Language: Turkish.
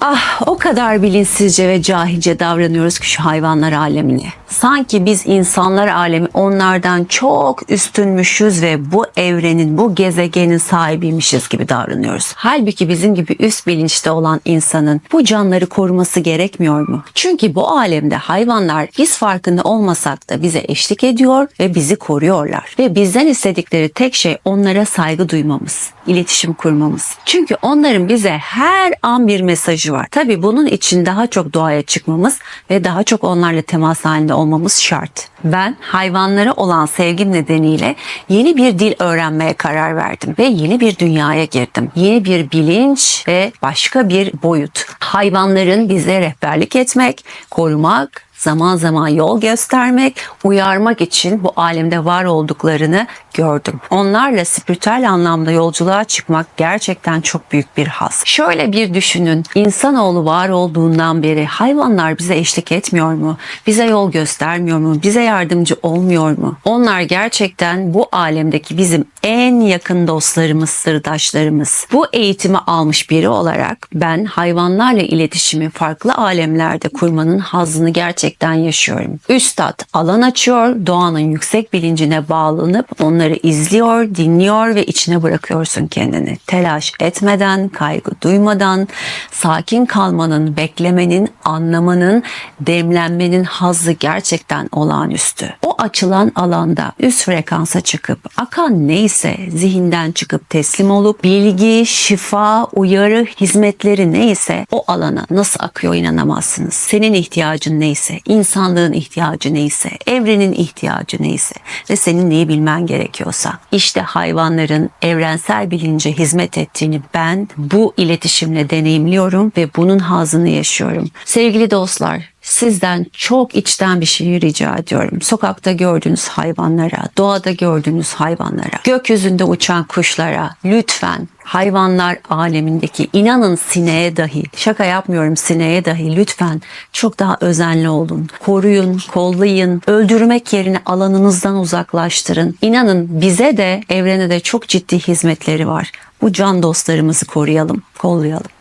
Ah o kadar bilinçsizce ve cahilce davranıyoruz ki şu hayvanlar alemine. Sanki biz insanlar alemi onlardan çok üstünmüşüz ve bu evrenin, bu gezegenin sahibiymişiz gibi davranıyoruz. Halbuki bizim gibi üst bilinçte olan insanın bu canları koruması gerekmiyor mu? Çünkü bu alemde hayvanlar biz farkında olmasak da bize eşlik ediyor ve bizi koruyorlar. Ve bizden istedikleri tek şey onlara saygı duymamız, iletişim kurmamız. Çünkü onların bize her an bir mesajı var. Tabii bunun için daha çok doğaya çıkmamız ve daha çok onlarla temas halinde olmamız şart. Ben hayvanlara olan sevgim nedeniyle yeni bir dil öğrenmeye karar verdim ve yeni bir dünyaya girdim. Yeni bir bilinç ve başka bir boyut. Hayvanların bize rehberlik etmek, korumak, zaman zaman yol göstermek, uyarmak için bu alemde var olduklarını gördüm. Onlarla spiritüel anlamda yolculuğa çıkmak gerçekten çok büyük bir haz. Şöyle bir düşünün. İnsanoğlu var olduğundan beri hayvanlar bize eşlik etmiyor mu? Bize yol göstermiyor mu? Bize yardımcı olmuyor mu? Onlar gerçekten bu alemdeki bizim en yakın dostlarımız, sırdaşlarımız. Bu eğitimi almış biri olarak ben hayvanlarla iletişimi farklı alemlerde kurmanın hazzını gerçekten yaşıyorum. Üstad alan açıyor, doğanın yüksek bilincine bağlanıp onları izliyor, dinliyor ve içine bırakıyorsun kendini. Telaş etmeden, kaygı duymadan, sakin kalmanın, beklemenin, anlamanın, demlenmenin hazzı gerçekten olağanüstü. O açılan alanda üst frekansa çıkıp akan neyse zihinden çıkıp teslim olup bilgi, şifa, uyarı, hizmetleri neyse o alana nasıl akıyor inanamazsınız. Senin ihtiyacın neyse, insanlığın ihtiyacı neyse, evrenin ihtiyacı neyse ve senin neyi bilmen gerekiyorsa. İşte hayvanların evrensel bilince hizmet ettiğini ben bu iletişimle deneyimliyorum ve bunun hazını yaşıyorum. Sevgili dostlar, Sizden çok içten bir şey rica ediyorum. Sokakta gördüğünüz hayvanlara, doğada gördüğünüz hayvanlara, gökyüzünde uçan kuşlara lütfen hayvanlar alemindeki inanın sineğe dahi, şaka yapmıyorum sineğe dahi lütfen çok daha özenli olun. Koruyun, kollayın, öldürmek yerine alanınızdan uzaklaştırın. İnanın bize de evrene de çok ciddi hizmetleri var. Bu can dostlarımızı koruyalım, kollayalım.